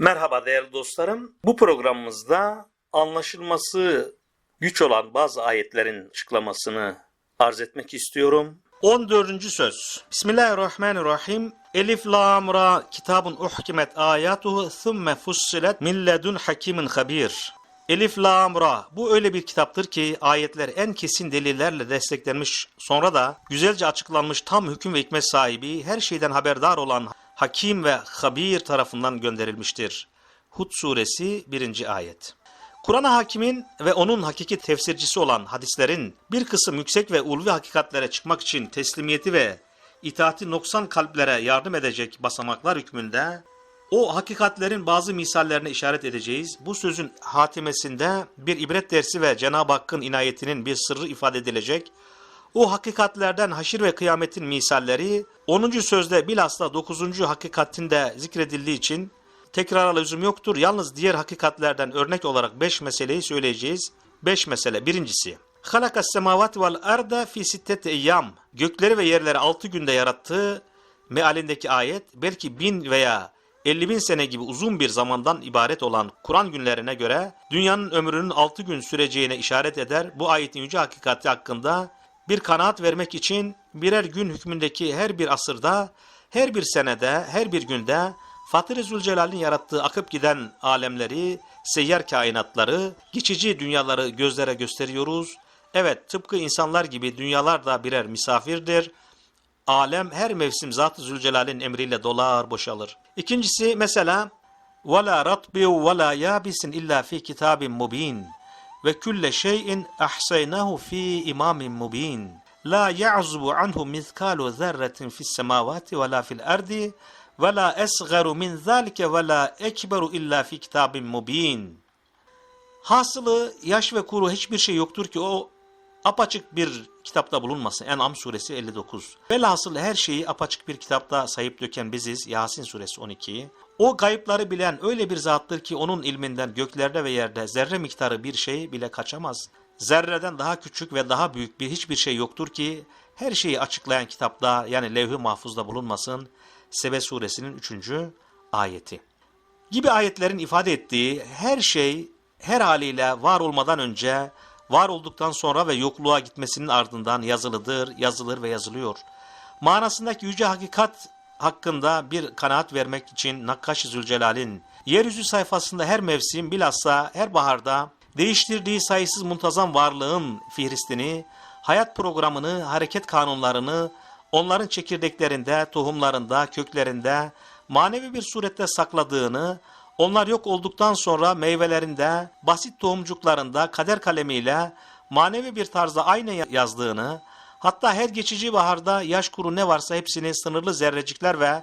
Merhaba değerli dostlarım. Bu programımızda anlaşılması güç olan bazı ayetlerin açıklamasını arz etmek istiyorum. 14. söz. Bismillahirrahmanirrahim. Elif lam ra kitabun uhkimet ayatuhu thumme fussilet min ledun hakimin habir. Elif lam ra bu öyle bir kitaptır ki ayetler en kesin delillerle desteklenmiş sonra da güzelce açıklanmış tam hüküm ve hikmet sahibi her şeyden haberdar olan Hakim ve Habir tarafından gönderilmiştir. Hud suresi 1. ayet. Kur'an-ı Hakim'in ve onun hakiki tefsircisi olan hadislerin bir kısım yüksek ve ulvi hakikatlere çıkmak için teslimiyeti ve itaati noksan kalplere yardım edecek basamaklar hükmünde o hakikatlerin bazı misallerine işaret edeceğiz. Bu sözün hatimesinde bir ibret dersi ve Cenab-ı Hakk'ın inayetinin bir sırrı ifade edilecek. O hakikatlerden haşir ve kıyametin misalleri 10. sözde bilhassa 9. hakikatinde zikredildiği için tekrara lüzum yoktur. Yalnız diğer hakikatlerden örnek olarak 5 meseleyi söyleyeceğiz. 5 mesele. Birincisi. Halakas semavat vel arda fi sittete eyyam. Gökleri ve yerleri 6 günde yarattığı mealindeki ayet belki bin veya 50 bin sene gibi uzun bir zamandan ibaret olan Kur'an günlerine göre dünyanın ömrünün 6 gün süreceğine işaret eder. Bu ayetin yüce hakikati hakkında bir kanaat vermek için birer gün hükmündeki her bir asırda, her bir senede, her bir günde Fatır-ı Zülcelal'in yarattığı akıp giden alemleri, seyyar kainatları, geçici dünyaları gözlere gösteriyoruz. Evet tıpkı insanlar gibi dünyalar da birer misafirdir. Alem her mevsim Zat-ı Zülcelal'in emriyle dolar boşalır. İkincisi mesela وَلَا رَطْبٍ وَلَا يَابِسٍ اِلَّا ف۪ي كِتَابٍ مُب۪ينٍ ve külle şeyin ahsaynahu fi imamin mubin. La ya'zubu anhu mizkalu zerretin fis semavati ve la fil ardi ve la esgaru min zalike ve la ekberu illa fi kitabin mubin. Hasılı yaş ve kuru hiçbir şey yoktur ki o apaçık bir kitapta bulunmasın. En'am suresi 59. Velhasıl her şeyi apaçık bir kitapta sayıp döken biziz. Yasin suresi 12. O gayıpları bilen öyle bir zattır ki onun ilminden göklerde ve yerde zerre miktarı bir şey bile kaçamaz. Zerreden daha küçük ve daha büyük bir hiçbir şey yoktur ki her şeyi açıklayan kitapta yani levh-i mahfuzda bulunmasın. Sebe suresinin 3. ayeti. Gibi ayetlerin ifade ettiği her şey her haliyle var olmadan önce, var olduktan sonra ve yokluğa gitmesinin ardından yazılıdır, yazılır ve yazılıyor. Manasındaki yüce hakikat hakkında bir kanaat vermek için Nakkaş-ı Zülcelal'in yeryüzü sayfasında her mevsim bilhassa her baharda değiştirdiği sayısız muntazam varlığın fihristini, hayat programını, hareket kanunlarını, onların çekirdeklerinde, tohumlarında, köklerinde manevi bir surette sakladığını, onlar yok olduktan sonra meyvelerinde, basit tohumcuklarında kader kalemiyle manevi bir tarzda aynı yazdığını, Hatta her geçici baharda yaş kuru ne varsa hepsini sınırlı zerrecikler ve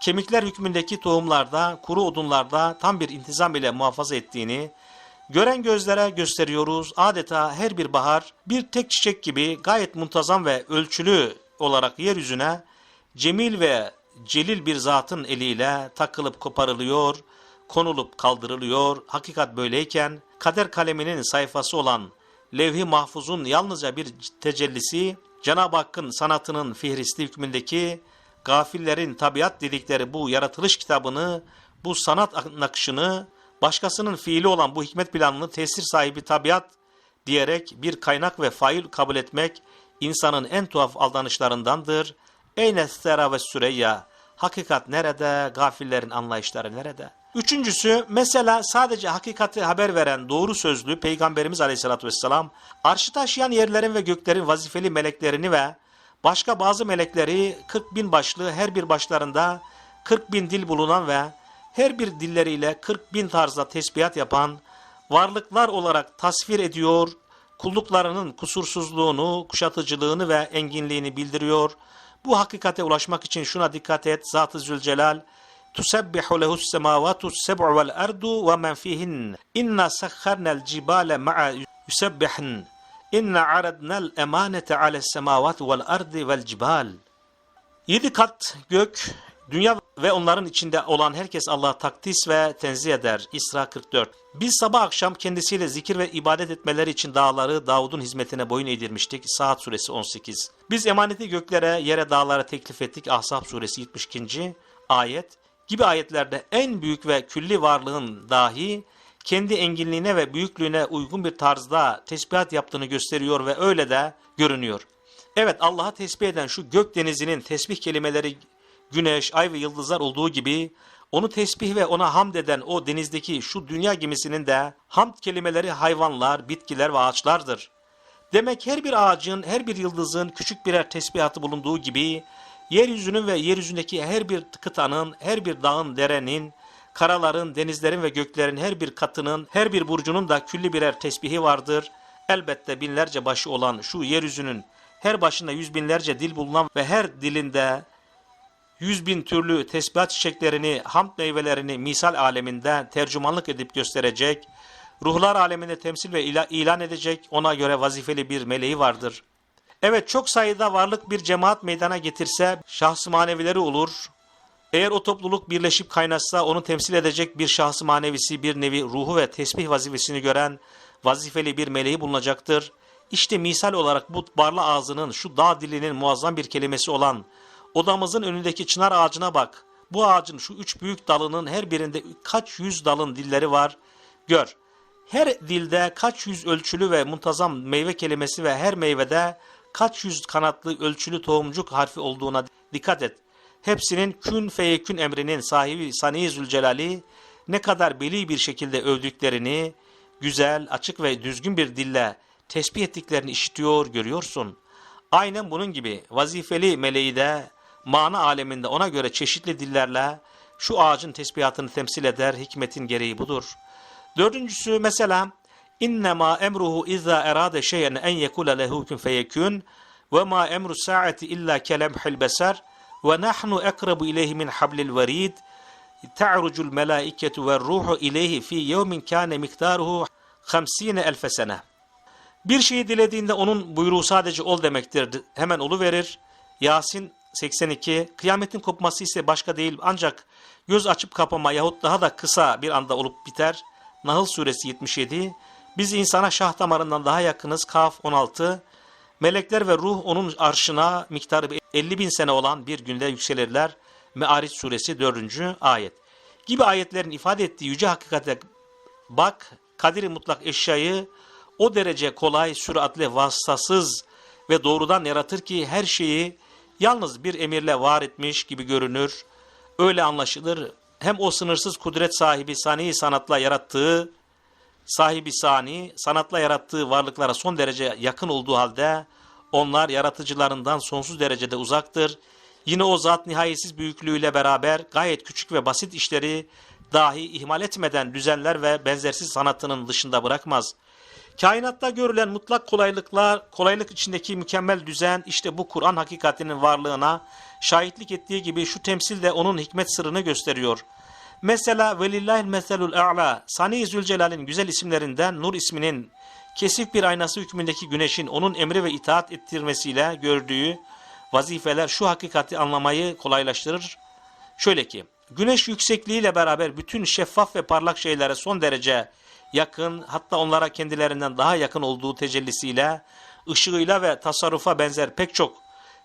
kemikler hükmündeki tohumlarda, kuru odunlarda tam bir intizam ile muhafaza ettiğini, gören gözlere gösteriyoruz. Adeta her bir bahar bir tek çiçek gibi gayet muntazam ve ölçülü olarak yeryüzüne cemil ve celil bir zatın eliyle takılıp koparılıyor, konulup kaldırılıyor. Hakikat böyleyken kader kaleminin sayfası olan levh-i mahfuzun yalnızca bir tecellisi Cenab-ı Hakk'ın sanatının fihristi hükmündeki gafillerin tabiat dedikleri bu yaratılış kitabını, bu sanat nakışını, başkasının fiili olan bu hikmet planını tesir sahibi tabiat diyerek bir kaynak ve fail kabul etmek insanın en tuhaf aldanışlarındandır. Eyne sera ve süreyya, hakikat nerede, gafillerin anlayışları nerede? Üçüncüsü mesela sadece hakikati haber veren doğru sözlü Peygamberimiz Aleyhisselatü Vesselam arşı taşıyan yerlerin ve göklerin vazifeli meleklerini ve başka bazı melekleri 40 bin başlı her bir başlarında 40 bin dil bulunan ve her bir dilleriyle 40 bin tarzda tesbihat yapan varlıklar olarak tasvir ediyor, kulluklarının kusursuzluğunu, kuşatıcılığını ve enginliğini bildiriyor. Bu hakikate ulaşmak için şuna dikkat et, Zat-ı Zülcelal, تسبح له السماوات السبع والأرض ومن فيهن إنا سخرنا الجبال مع يسبحن إنا عرضنا الأمانة على السماوات والأرض والجبال Yedi kat gök, dünya ve onların içinde olan herkes Allah'a takdis ve tenzih eder. İsra 44. Biz sabah akşam kendisiyle zikir ve ibadet etmeleri için dağları Davud'un hizmetine boyun eğdirmiştik. Saat suresi 18. Biz emaneti göklere, yere dağlara teklif ettik. Ahzab suresi 72. ayet gibi ayetlerde en büyük ve külli varlığın dahi kendi enginliğine ve büyüklüğüne uygun bir tarzda tesbihat yaptığını gösteriyor ve öyle de görünüyor. Evet Allah'a tesbih eden şu gök denizinin tesbih kelimeleri güneş, ay ve yıldızlar olduğu gibi onu tesbih ve ona hamd eden o denizdeki şu dünya gemisinin de hamd kelimeleri hayvanlar, bitkiler ve ağaçlardır. Demek her bir ağacın, her bir yıldızın küçük birer tesbihatı bulunduğu gibi yeryüzünün ve yeryüzündeki her bir kıtanın, her bir dağın, derenin, karaların, denizlerin ve göklerin her bir katının, her bir burcunun da külli birer tesbihi vardır. Elbette binlerce başı olan şu yeryüzünün her başında yüz binlerce dil bulunan ve her dilinde yüz bin türlü tesbihat çiçeklerini, hamd meyvelerini misal aleminde tercümanlık edip gösterecek, ruhlar aleminde temsil ve ila- ilan edecek ona göre vazifeli bir meleği vardır. Evet çok sayıda varlık bir cemaat meydana getirse şahsı manevileri olur. Eğer o topluluk birleşip kaynaşsa onu temsil edecek bir şahsı manevisi, bir nevi ruhu ve tesbih vazifesini gören vazifeli bir meleği bulunacaktır. İşte misal olarak bu barla ağzının şu dağ dilinin muazzam bir kelimesi olan odamızın önündeki çınar ağacına bak. Bu ağacın şu üç büyük dalının her birinde kaç yüz dalın dilleri var. Gör. Her dilde kaç yüz ölçülü ve muntazam meyve kelimesi ve her meyvede kaç yüz kanatlı ölçülü tohumcuk harfi olduğuna dikkat et. Hepsinin kün feyekün emrinin sahibi Sani Zülcelal'i ne kadar beli bir şekilde övdüklerini, güzel, açık ve düzgün bir dille tesbih ettiklerini işitiyor, görüyorsun. Aynen bunun gibi vazifeli meleği de mana aleminde ona göre çeşitli dillerle şu ağacın tesbihatını temsil eder, hikmetin gereği budur. Dördüncüsü mesela innema emruhu izâ erâde şeyen en yekule lehu kun feyekun ve ma emru saati illa kelemhil beser ve nahnu ekrabu ileyhi min hablil verid ta'rucul melaiketu ve ruhu ileyhi fi yevmin kâne miktaruhu 50 elfe sene. Bir şeyi dilediğinde onun buyruğu sadece ol demektir. Hemen olu verir. Yasin 82. Kıyametin kopması ise başka değil ancak göz açıp kapama yahut daha da kısa bir anda olup biter. Nahl suresi 77. Biz insana şah damarından daha yakınız. Kaf 16. Melekler ve ruh onun arşına miktarı 50 bin sene olan bir günde yükselirler. Me'ariç suresi 4. ayet. Gibi ayetlerin ifade ettiği yüce hakikate bak, kadiri mutlak eşyayı o derece kolay, süratli, vasıtasız ve doğrudan yaratır ki her şeyi yalnız bir emirle var etmiş gibi görünür. Öyle anlaşılır. Hem o sınırsız kudret sahibi sani sanatla yarattığı, sahibi sani sanatla yarattığı varlıklara son derece yakın olduğu halde onlar yaratıcılarından sonsuz derecede uzaktır. Yine o zat nihayetsiz büyüklüğüyle beraber gayet küçük ve basit işleri dahi ihmal etmeden düzenler ve benzersiz sanatının dışında bırakmaz. Kainatta görülen mutlak kolaylıklar, kolaylık içindeki mükemmel düzen işte bu Kur'an hakikatinin varlığına şahitlik ettiği gibi şu temsil de onun hikmet sırrını gösteriyor. Mesela velillahil meselul a'la Sani Zülcelal'in güzel isimlerinden Nur isminin kesik bir aynası hükmündeki güneşin onun emri ve itaat ettirmesiyle gördüğü vazifeler şu hakikati anlamayı kolaylaştırır. Şöyle ki, güneş yüksekliğiyle beraber bütün şeffaf ve parlak şeylere son derece yakın, hatta onlara kendilerinden daha yakın olduğu tecellisiyle, ışığıyla ve tasarrufa benzer pek çok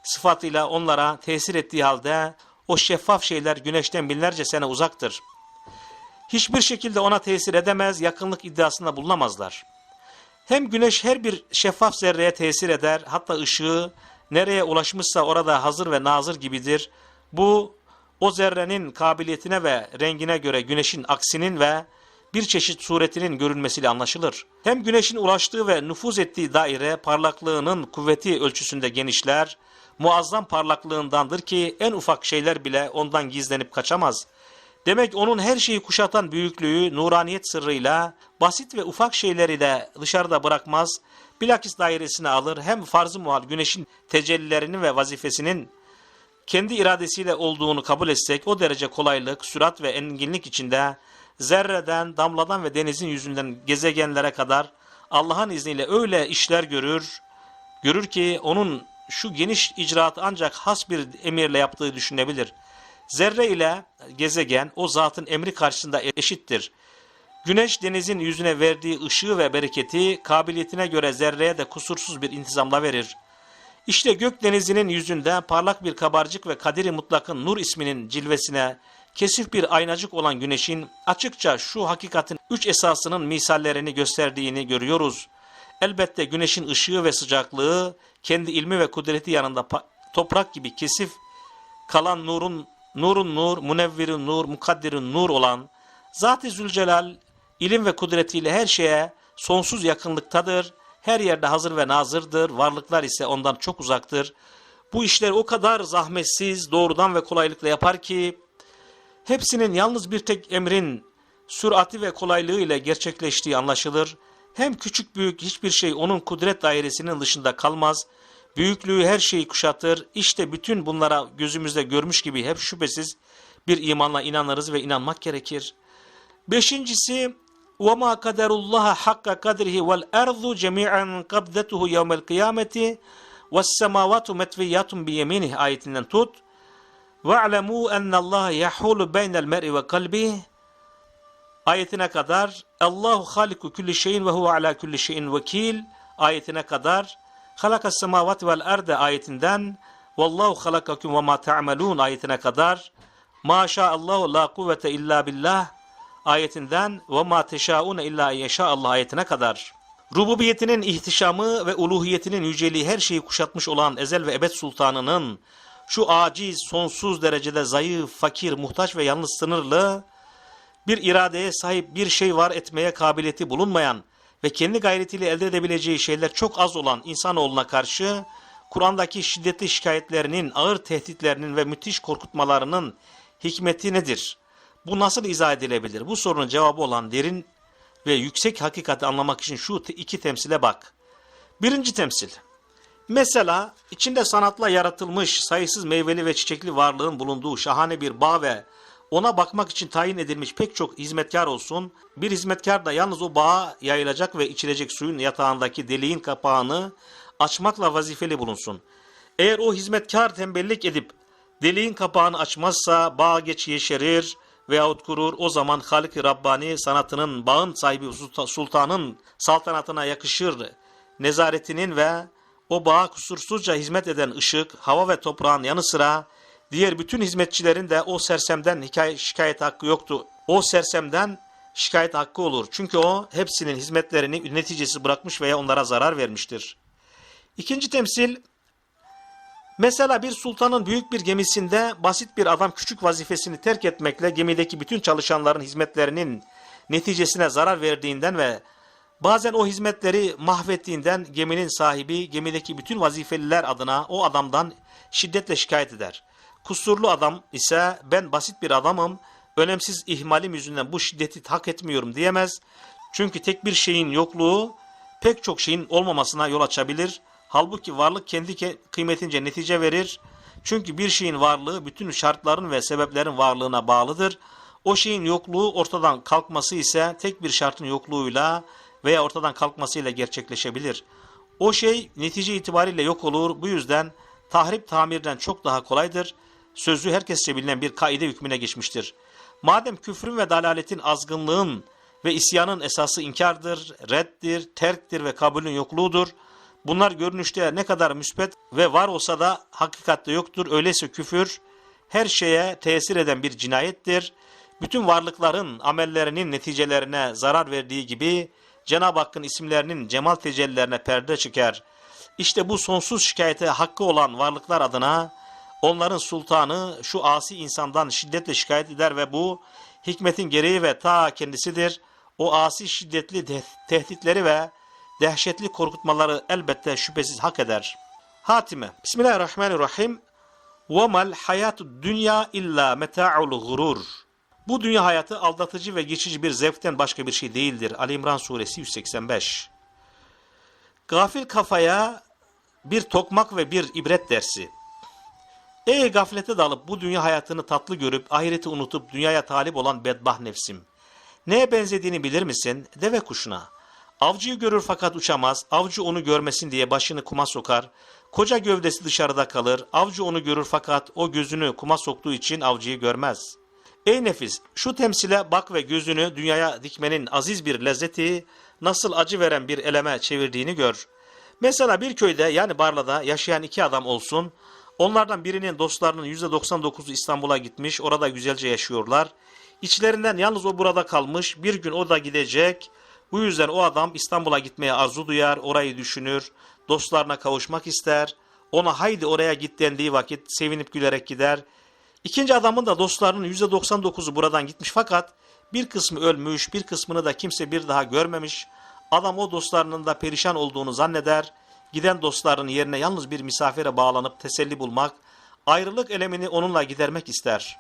sıfatıyla onlara tesir ettiği halde o şeffaf şeyler güneşten binlerce sene uzaktır. Hiçbir şekilde ona tesir edemez, yakınlık iddiasında bulunamazlar. Hem güneş her bir şeffaf zerreye tesir eder, hatta ışığı nereye ulaşmışsa orada hazır ve nazır gibidir. Bu o zerrenin kabiliyetine ve rengine göre güneşin aksinin ve bir çeşit suretinin görünmesiyle anlaşılır. Hem güneşin ulaştığı ve nüfuz ettiği daire parlaklığının kuvveti ölçüsünde genişler, muazzam parlaklığındandır ki en ufak şeyler bile ondan gizlenip kaçamaz. Demek onun her şeyi kuşatan büyüklüğü, nuraniyet sırrıyla basit ve ufak şeyleri de dışarıda bırakmaz, bilakis dairesine alır hem farz-ı muhal güneşin tecellilerinin ve vazifesinin kendi iradesiyle olduğunu kabul etsek o derece kolaylık, sürat ve enginlik içinde zerreden, damladan ve denizin yüzünden gezegenlere kadar Allah'ın izniyle öyle işler görür, görür ki onun şu geniş icraatı ancak has bir emirle yaptığı düşünebilir. Zerre ile gezegen o zatın emri karşısında eşittir. Güneş denizin yüzüne verdiği ışığı ve bereketi kabiliyetine göre zerreye de kusursuz bir intizamla verir. İşte gök denizinin yüzünde parlak bir kabarcık ve kadiri mutlakın nur isminin cilvesine kesif bir aynacık olan güneşin açıkça şu hakikatin üç esasının misallerini gösterdiğini görüyoruz. Elbette güneşin ışığı ve sıcaklığı kendi ilmi ve kudreti yanında toprak gibi kesif kalan nurun nurun nur, munevvirin nur, mukaddirin nur olan Zat-ı Zülcelal ilim ve kudretiyle her şeye sonsuz yakınlıktadır. Her yerde hazır ve nazırdır. Varlıklar ise ondan çok uzaktır. Bu işleri o kadar zahmetsiz, doğrudan ve kolaylıkla yapar ki hepsinin yalnız bir tek emrin sürati ve kolaylığı ile gerçekleştiği anlaşılır. Hem küçük büyük hiçbir şey onun kudret dairesinin dışında kalmaz. Büyüklüğü her şeyi kuşatır. İşte bütün bunlara gözümüzde görmüş gibi hep şüphesiz bir imanla inanırız ve inanmak gerekir. Beşincisi وَمَا قَدَرُ اللّٰهَ حَقَّ قَدْرِهِ وَالْاَرْضُ جَمِيعًا قَبْدَتُهُ يَوْمَ الْقِيَامَةِ وَالسَّمَاوَاتُ مَتْوِيَّاتٌ بِيَمِينِهِ ayetinden tut. وَاعْلَمُوا أَنَّ اللّٰهَ يَحُولُ بَيْنَ الْمَرْءِ وَقَلْبِهِ ayetine kadar Allahu haliku kulli şeyin ve huve ala kulli şeyin vekil ayetine kadar halakas semavati vel erde ayetinden vallahu halakakum ve ma ta'malun ayetine kadar maşa Allahu la kuvvete illa billah ayetinden ve ma teşaune illa yeşa Allah ayetine kadar. Rububiyetinin ihtişamı ve uluhiyetinin yüceliği her şeyi kuşatmış olan ezel ve ebed sultanının şu aciz, sonsuz derecede zayıf, fakir, muhtaç ve yalnız sınırlı bir iradeye sahip bir şey var etmeye kabiliyeti bulunmayan ve kendi gayretiyle elde edebileceği şeyler çok az olan insanoğluna karşı Kur'an'daki şiddetli şikayetlerinin, ağır tehditlerinin ve müthiş korkutmalarının hikmeti nedir? Bu nasıl izah edilebilir? Bu sorunun cevabı olan derin ve yüksek hakikati anlamak için şu iki temsile bak. Birinci temsil. Mesela içinde sanatla yaratılmış sayısız meyveli ve çiçekli varlığın bulunduğu şahane bir bağ ve ona bakmak için tayin edilmiş pek çok hizmetkar olsun. Bir hizmetkar da yalnız o bağa yayılacak ve içilecek suyun yatağındaki deliğin kapağını açmakla vazifeli bulunsun. Eğer o hizmetkar tembellik edip deliğin kapağını açmazsa bağ geç yeşerir veyahut kurur o zaman Halik-i Rabbani sanatının bağın sahibi sulta- sultanın saltanatına yakışır nezaretinin ve o bağa kusursuzca hizmet eden ışık, hava ve toprağın yanı sıra diğer bütün hizmetçilerin de o sersemden şikayet hakkı yoktu. O sersemden şikayet hakkı olur. Çünkü o hepsinin hizmetlerini neticesi bırakmış veya onlara zarar vermiştir. İkinci temsil, mesela bir sultanın büyük bir gemisinde basit bir adam küçük vazifesini terk etmekle gemideki bütün çalışanların hizmetlerinin neticesine zarar verdiğinden ve bazen o hizmetleri mahvettiğinden geminin sahibi gemideki bütün vazifeliler adına o adamdan şiddetle şikayet eder. Kusurlu adam ise ben basit bir adamım, önemsiz ihmalim yüzünden bu şiddeti hak etmiyorum diyemez. Çünkü tek bir şeyin yokluğu pek çok şeyin olmamasına yol açabilir. Halbuki varlık kendi ke- kıymetince netice verir. Çünkü bir şeyin varlığı bütün şartların ve sebeplerin varlığına bağlıdır. O şeyin yokluğu ortadan kalkması ise tek bir şartın yokluğuyla veya ortadan kalkmasıyla gerçekleşebilir. O şey netice itibariyle yok olur. Bu yüzden tahrip tamirden çok daha kolaydır. Sözü herkesçe bilinen bir kaide hükmüne geçmiştir. Madem küfrün ve dalaletin azgınlığın ve isyanın esası inkardır, reddir, terktir ve kabulün yokluğudur. Bunlar görünüşte ne kadar müspet ve var olsa da hakikatte yoktur. Öyleyse küfür her şeye tesir eden bir cinayettir. Bütün varlıkların amellerinin neticelerine zarar verdiği gibi Cenab-ı Hakk'ın isimlerinin cemal tecellilerine perde çeker. İşte bu sonsuz şikayete hakkı olan varlıklar adına onların sultanı şu asi insandan şiddetle şikayet eder ve bu hikmetin gereği ve ta kendisidir. O asi şiddetli de- tehditleri ve dehşetli korkutmaları elbette şüphesiz hak eder. Hatime Bismillahirrahmanirrahim وَمَا الْحَيَاتُ الدُّنْيَا اِلَّا مَتَاعُ الْغُرُورِ Bu dünya hayatı aldatıcı ve geçici bir zevkten başka bir şey değildir. Ali İmran suresi 185 Gafil kafaya bir tokmak ve bir ibret dersi. Ey gaflete dalıp bu dünya hayatını tatlı görüp ahireti unutup dünyaya talip olan bedbah nefsim. Neye benzediğini bilir misin? Deve kuşuna. Avcıyı görür fakat uçamaz. Avcı onu görmesin diye başını kuma sokar. Koca gövdesi dışarıda kalır. Avcı onu görür fakat o gözünü kuma soktuğu için avcıyı görmez. Ey nefis, şu temsile bak ve gözünü dünyaya dikmenin aziz bir lezzeti nasıl acı veren bir eleme çevirdiğini gör. Mesela bir köyde yani Barla'da yaşayan iki adam olsun. Onlardan birinin dostlarının %99'u İstanbul'a gitmiş, orada güzelce yaşıyorlar. İçlerinden yalnız o burada kalmış, bir gün o da gidecek. Bu yüzden o adam İstanbul'a gitmeye arzu duyar, orayı düşünür, dostlarına kavuşmak ister. Ona haydi oraya git dendiği vakit sevinip gülerek gider. İkinci adamın da dostlarının %99'u buradan gitmiş fakat bir kısmı ölmüş, bir kısmını da kimse bir daha görmemiş. Adam o dostlarının da perişan olduğunu zanneder. Giden dostlarının yerine yalnız bir misafire bağlanıp teselli bulmak, ayrılık elemini onunla gidermek ister.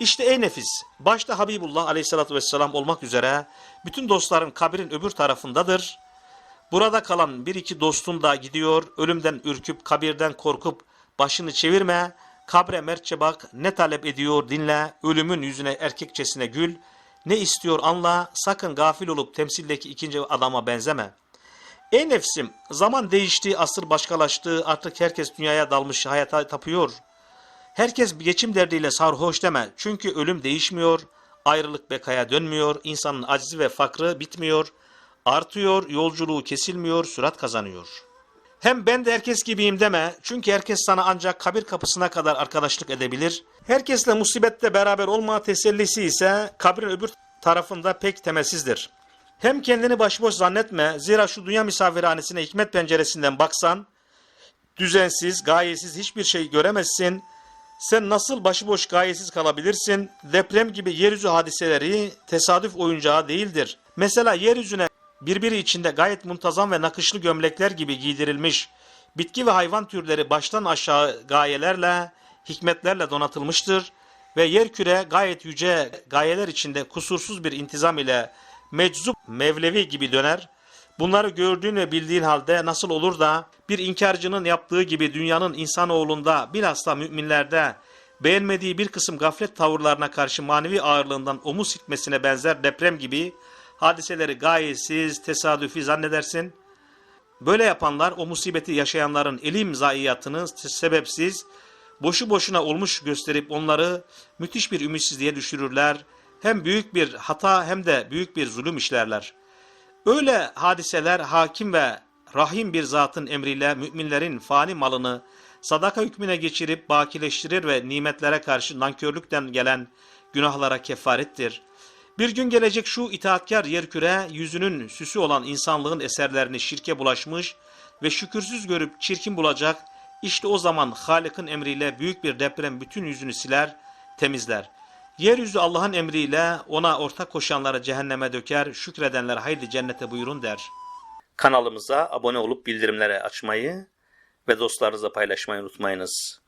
İşte ey nefis, başta Habibullah aleyhissalatü vesselam olmak üzere bütün dostların kabrin öbür tarafındadır. Burada kalan bir iki dostun da gidiyor, ölümden ürküp kabirden korkup başını çevirme, kabre mertçe bak, ne talep ediyor dinle, ölümün yüzüne erkekçesine gül, ne istiyor anla, sakın gafil olup temsildeki ikinci adama benzeme. Ey nefsim, zaman değişti, asır başkalaştı, artık herkes dünyaya dalmış, hayata tapıyor. Herkes geçim derdiyle sarhoş deme, çünkü ölüm değişmiyor, ayrılık bekaya dönmüyor, insanın acizi ve fakrı bitmiyor, artıyor, yolculuğu kesilmiyor, sürat kazanıyor. Hem ben de herkes gibiyim deme, çünkü herkes sana ancak kabir kapısına kadar arkadaşlık edebilir. Herkesle musibette beraber olma tesellisi ise kabrin öbür tarafında pek temelsizdir. Hem kendini başıboş zannetme, zira şu dünya misafirhanesine hikmet penceresinden baksan, düzensiz, gayesiz hiçbir şey göremezsin. Sen nasıl başıboş gayesiz kalabilirsin? Deprem gibi yeryüzü hadiseleri tesadüf oyuncağı değildir. Mesela yeryüzüne birbiri içinde gayet muntazam ve nakışlı gömlekler gibi giydirilmiş, bitki ve hayvan türleri baştan aşağı gayelerle, hikmetlerle donatılmıştır ve yerküre gayet yüce gayeler içinde kusursuz bir intizam ile meczup mevlevi gibi döner. Bunları gördüğün ve bildiğin halde nasıl olur da bir inkarcının yaptığı gibi dünyanın insanoğlunda bilhassa müminlerde beğenmediği bir kısım gaflet tavırlarına karşı manevi ağırlığından omuz silkmesine benzer deprem gibi hadiseleri gayesiz, tesadüfi zannedersin. Böyle yapanlar o musibeti yaşayanların elim zayiatını sebepsiz, boşu boşuna olmuş gösterip onları müthiş bir ümitsizliğe düşürürler. Hem büyük bir hata hem de büyük bir zulüm işlerler. Öyle hadiseler hakim ve rahim bir zatın emriyle müminlerin fani malını sadaka hükmüne geçirip bakileştirir ve nimetlere karşı nankörlükten gelen günahlara kefarettir. Bir gün gelecek şu itaatkar yerküre yüzünün süsü olan insanlığın eserlerini şirke bulaşmış ve şükürsüz görüp çirkin bulacak. İşte o zaman Halık'ın emriyle büyük bir deprem bütün yüzünü siler, temizler. Yeryüzü Allah'ın emriyle ona ortak koşanlara cehenneme döker, şükredenler haydi cennete buyurun der. Kanalımıza abone olup bildirimleri açmayı ve dostlarınızla paylaşmayı unutmayınız.